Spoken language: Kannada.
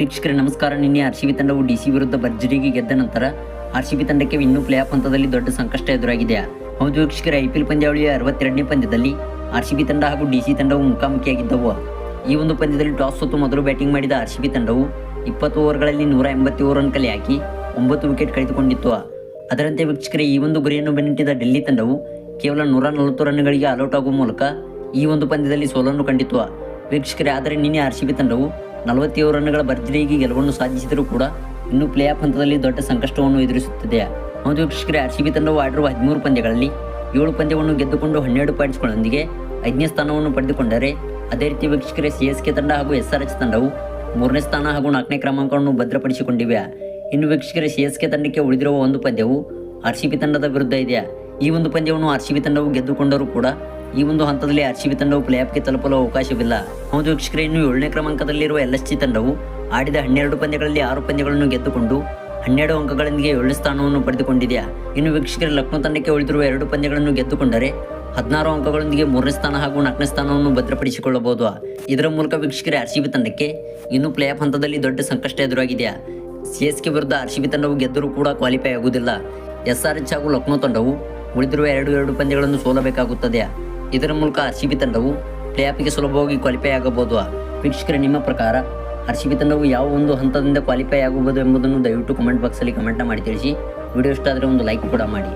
ವೀಕ್ಷಕರೇ, ನಮಸ್ಕಾರ. ನಿನ್ನೆ ಆರ್ ಸಿ ಬಿ ತಂಡವು ಡಿಸಿ ವಿರುದ್ಧ ಭರ್ಜರಿಗೆ ಗೆದ್ದ ನಂತರ ಆರ್ ಸಿ ಬಿ ತಂಡಕ್ಕೆ ಇನ್ನೂ ಪ್ಲೇ ಆಫ್ ಹಂತದಲ್ಲಿ ದೊಡ್ಡ ಸಂಕಷ್ಟ ಎದುರಾಗಿದೆ. ಹೌದು ವೀಕ್ಷಕರ, ಐ ಪಿ ಎಲ್ ಪಂದ್ಯಾವಳಿಯ ಅರವತ್ತೆರಡನೇ ಪಂದ್ಯದಲ್ಲಿ ಆರ್ ಸಿ ಬಿ ತಂಡ ಹಾಗೂ ಡಿಸಿ ತಂಡವು ಮುಖಾಮುಖಿಯಾಗಿದ್ದವು. ಈ ಒಂದು ಪಂದ್ಯದಲ್ಲಿ ಟಾಸ್ ಸೋತು ಮೊದಲು ಬ್ಯಾಟಿಂಗ್ ಮಾಡಿದ ಆರ್ ಸಿ ಬಿ ತಂಡವು ಇಪ್ಪತ್ತು ಓವರ್ಗಳಲ್ಲಿ ನೂರ ಎಂಬತ್ತೇಳು ರನ್ ಕಲೆ ಹಾಕಿ ಒಂಬತ್ತು ವಿಕೆಟ್ ಕಳೆದುಕೊಂಡಿತ್ತು. ಅದರಂತೆ ವೀಕ್ಷಕರೇ, ಈ ಒಂದು ಗುರಿಯನ್ನು ಬೆನ್ನಟ್ಟಿದ ಡೆಲ್ಲಿ ತಂಡವು ಕೇವಲ ನೂರ ನಲವತ್ತು ರನ್ಗಳಿಗೆ ಆಲ್ಔಟ್ ಆಗುವ ಮೂಲಕ ಈ ಒಂದು ಪಂದ್ಯದಲ್ಲಿ ಸೋಲನ್ನು ಕಂಡಿತ್ತು. ವೀಕ್ಷಕರೇ, ಆದರೆ ನಿನ್ನೆ ಆರ್ ಸಿ ಬಿ ತಂಡವು ನಲವತ್ತೇಳು ರನ್ಗಳ ಭರ್ಜರಿಯಾಗಿ ಗೆಲುವನ್ನು ಸಾಧಿಸಿದರೂ ಕೂಡ ಇನ್ನು ಪ್ಲೇ ಆಫ್ ಹಂತದಲ್ಲಿ ದೊಡ್ಡ ಸಂಕಷ್ಟವನ್ನು ಎದುರಿಸುತ್ತಿದೆ. ಹೌದು ವೀಕ್ಷಕರೇ ಆರ್ ಸಿ ಬಿ ತಂಡವು ಆಡಿರುವ ಹದಿಮೂರು ಪಂದ್ಯಗಳಲ್ಲಿ ಏಳು ಪಂದ್ಯವನ್ನು ಗೆದ್ದುಕೊಂಡು ಹನ್ನೆರಡು ಪಾಯಿಂಟ್ಸ್ಗಳೊಂದಿಗೆ ಐದನೇ ಸ್ಥಾನವನ್ನು ಪಡೆದುಕೊಂಡರೆ, ಅದೇ ರೀತಿ ವೀಕ್ಷಕರೇ ಸಿ ಎಸ್ ಕೆ ತಂಡ ಹಾಗೂ ಎಸ್ ಆರ್ ಎಚ್ ತಂಡವು ಮೂರನೇ ಸ್ಥಾನ ಹಾಗೂ ನಾಲ್ಕನೇ ಕ್ರಮಾಂಕವನ್ನು ಭದ್ರಪಡಿಸಿಕೊಂಡಿವೆ. ಇನ್ನು ವೀಕ್ಷಕರೇ ಸಿ ಎಸ್ ಕೆ ತಂಡಕ್ಕೆ ಉಳಿದಿರುವ ಒಂದು ಪಂದ್ಯವು ಆರ್ ಸಿ ಬಿ ತಂಡದ ವಿರುದ್ಧ ಇದೆ. ಈ ಒಂದು ಪಂದ್ಯವನ್ನು ಆರ್ ಸಿ ಬಿ ತಂಡವು ಗೆದ್ದುಕೊಂಡರೂ ಕೂಡ ಈ ಒಂದು ಹಂತದಲ್ಲಿ ಆರ್ ಸಿ ಬಿ ತಂಡವು ಪ್ಲೇ ಆಫ್ಗೆ ತಲುಪಲು ಅವಕಾಶವಿಲ್ಲ. ಹೌದು ವೀಕ್ಷಕರೇ, ಇನ್ನು ಏಳನೇ ಕ್ರಮಾಂಕದಲ್ಲಿರುವ ಎಲ್ ಎಸ್ ಸಿ ತಂಡವು ಆಡಿದ ಹನ್ನೆರಡು ಪಂದ್ಯಗಳಲ್ಲಿ ಆರು ಪಂದ್ಯಗಳನ್ನು ಗೆದ್ದುಕೊಂಡು ಹನ್ನೆರಡು ಅಂಕಗಳೊಂದಿಗೆ ಏಳನೇ ಸ್ಥಾನವನ್ನು ಪಡೆದುಕೊಂಡಿದೆ ಇನ್ನು ವೀಕ್ಷಕರು, ಲಕ್ನೋ ತಂಡಕ್ಕೆ ಉಳಿದಿರುವ ಎರಡು ಪಂದ್ಯಗಳನ್ನು ಗೆದ್ದುಕೊಂಡರೆ ಹದಿನಾರು ಅಂಕಗಳೊಂದಿಗೆ ಮೂರನೇ ಸ್ಥಾನ ಹಾಗೂ ನಾಲ್ಕನೇ ಸ್ಥಾನವನ್ನು ಭದ್ರಪಡಿಸಿಕೊಳ್ಳಬಹುದು? ಇದರ ಮೂಲಕ ವೀಕ್ಷಕರೇ, ಆರ್ ಸಿ ಬಿ ತಂಡಕ್ಕೆ ಇನ್ನು ಪ್ಲೇ ಆಫ್ ಹಂತದಲ್ಲಿ ದೊಡ್ಡ ಸಂಕಷ್ಟ ಎದುರಾಗಿದೆ ಸಿ ಎಸ್ ಕೆ ವಿರುದ್ಧ ಆರ್ ಸಿ ತಂಡವು ಗೆದ್ದರೂ ಕೂಡ ಕ್ವಾಲಿಫೈ ಆಗುವುದಿಲ್ಲ. ಎಸ್ ಆರ್ ಎಚ್ ಹಾಗೂ ಲಕ್ನೋ ತಂಡವು ಉಳಿದಿರುವ ಎರಡು ಎರಡು ಪಂದ್ಯಗಳನ್ನು ಸೋಲಬೇಕಾಗುತ್ತದೆ ಇದರ ಮೂಲಕ ಆರ್ ಸಿ ಬಿ ತಂಡವು ಪ್ಲೇ ಆಫ್ಗೆ ಸುಲಭವಾಗಿ ಕ್ವಾಲಿಫೈ ಆಗಬಹುದು. ವೀಕ್ಷಕರ, ನಿಮ್ಮ ಪ್ರಕಾರ ಆರ್ ಸಿ ಬಿ ತಂಡವು ಯಾವ ಒಂದು ಹಂತದಿಂದ ಕ್ವಾಲಿಫೈ ಆಗಬಹುದು ಎಂಬುದನ್ನು ದಯವಿಟ್ಟು ಕಮೆಂಟ್ ಬಾಕ್ಸಲ್ಲಿ ಕಮೆಂಟ್ ಮಾಡಿ ತಿಳಿಸಿ. ವಿಡಿಯೋ ಇಷ್ಟ ಆದರೆ ಒಂದು ಲೈಕ್ ಕೂಡ ಮಾಡಿ.